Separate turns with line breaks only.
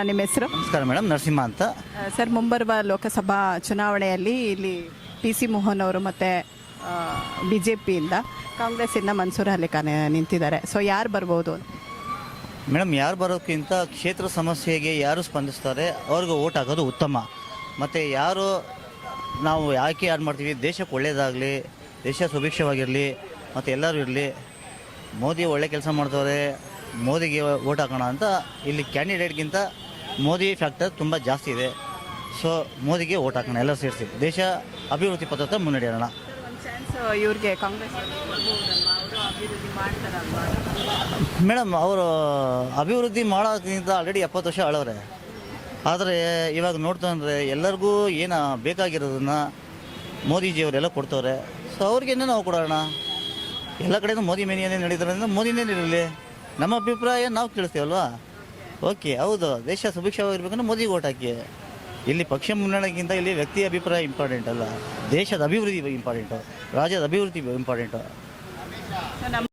ನಿಮ್ಮ ಹೆಸರು?
ನಮಸ್ಕಾರ ಮೇಡಮ್ ನರಸಿಂಹ ಅಂತ.
ಸರ್ ಮುಂಬರುವ ಲೋಕಸಭಾ ಚುನಾವಣೆಯಲ್ಲಿ ಇಲ್ಲಿ ಪಿ ಸಿ ಮೋಹನ್ ಅವರು ಮತ್ತು ಬಿ ಜೆ ಪಿಯಿಂದ ಕಾಂಗ್ರೆಸ್ಸಿಂದ ಮನ್ಸೂರ್ ಅಲಿಖಾನ್ ನಿಂತಿದ್ದಾರೆ. ಸೊ ಯಾರು ಬರ್ಬೋದು?
ಮೇಡಮ್ ಯಾರು ಬರೋಕ್ಕಿಂತ ಕ್ಷೇತ್ರ ಸಮಸ್ಯೆಗೆ ಯಾರು ಸ್ಪಂದಿಸ್ತಾರೆ ಅವ್ರಿಗೆ ಓಟ್ ಹಾಕೋದು ಉತ್ತಮ. ಮತ್ತು ಯಾರು ನಾವು ಯಾಕೆ ಯಾರು ಮಾಡ್ತೀವಿ ದೇಶಕ್ಕೆ ಒಳ್ಳೆಯದಾಗಲಿ ದೇಶ ಸುಭಿಕ್ಷವಾಗಿರಲಿ ಮತ್ತು ಎಲ್ಲರೂ ಇರಲಿ ಮೋದಿ ಒಳ್ಳೆ ಕೆಲಸ ಮಾಡ್ತವ್ರೆ ಮೋದಿಗೆ ಓಟ್ ಹಾಕೋಣ ಅಂತ ಇಲ್ಲಿ ಕ್ಯಾಂಡಿಡೇಟ್ಗಿಂತ ಮೋದಿ ಫ್ಯಾಕ್ಟರ್ ತುಂಬ ಜಾಸ್ತಿ ಇದೆ. ಸೊ ಮೋದಿಗೆ ಓಟ್ ಹಾಕೋಣ ಎಲ್ಲ ಸೇರಿಸಿ. ದೇಶ ಅಭಿವೃದ್ಧಿ ಪದ್ಧತಿ ಮುನ್ನಡೆಯೋಣ
ಇವ್ರಿಗೆ ಕಾಂಗ್ರೆಸ್
ಮೇಡಮ್ ಅವರು ಅಭಿವೃದ್ಧಿ ಮಾಡೋಕ್ಕಿಂತ ಆಲ್ರೆಡಿ ಎಪ್ಪತ್ತು ವರ್ಷ ಆಳವ್ರೆ. ಆದರೆ ಇವಾಗ ನೋಡ್ತಂದ್ರೆ ಎಲ್ಲರಿಗೂ ಏನು ಬೇಕಾಗಿರೋದನ್ನ ಮೋದಿಜಿಯವರೆಲ್ಲ ಕೊಡ್ತವ್ರೆ. ಸೊ ಅವ್ರಿಗೇನೆ ನಾವು ಕೊಡೋಣ. ಎಲ್ಲ ಕಡೆಯೂ ಮೋದಿ ಮೇನಿಯನ್ನೇ ನಡೀತಾರಿಂದ ಮೋದಿನೇ ಇರಲಿ. ನಮ್ಮ ಅಭಿಪ್ರಾಯ ನಾವು ತಿಳಿಸ್ತೀವಲ್ವಾ ಓಕೆ, ಹೌದು. ದೇಶ ಸುಭಿಕ್ಷವಾಗಿರ್ಬೇಕಂದ್ರೆ ಮೋದಿ ಓಟ್ ಹಾಕಿ. ಇಲ್ಲಿ ಪಕ್ಷ ಮುನ್ನಡೆಗಿಂತ ಇಲ್ಲಿ ವ್ಯಕ್ತಿಯ ಅಭಿಪ್ರಾಯ ಇಂಪಾರ್ಟೆಂಟ್ ಅಲ್ಲ. ದೇಶದ ಅಭಿವೃದ್ಧಿ ಇಂಪಾರ್ಟೆಂಟು ರಾಜ್ಯದ ಅಭಿವೃದ್ಧಿ ಇಂಪಾರ್ಟೆಂಟು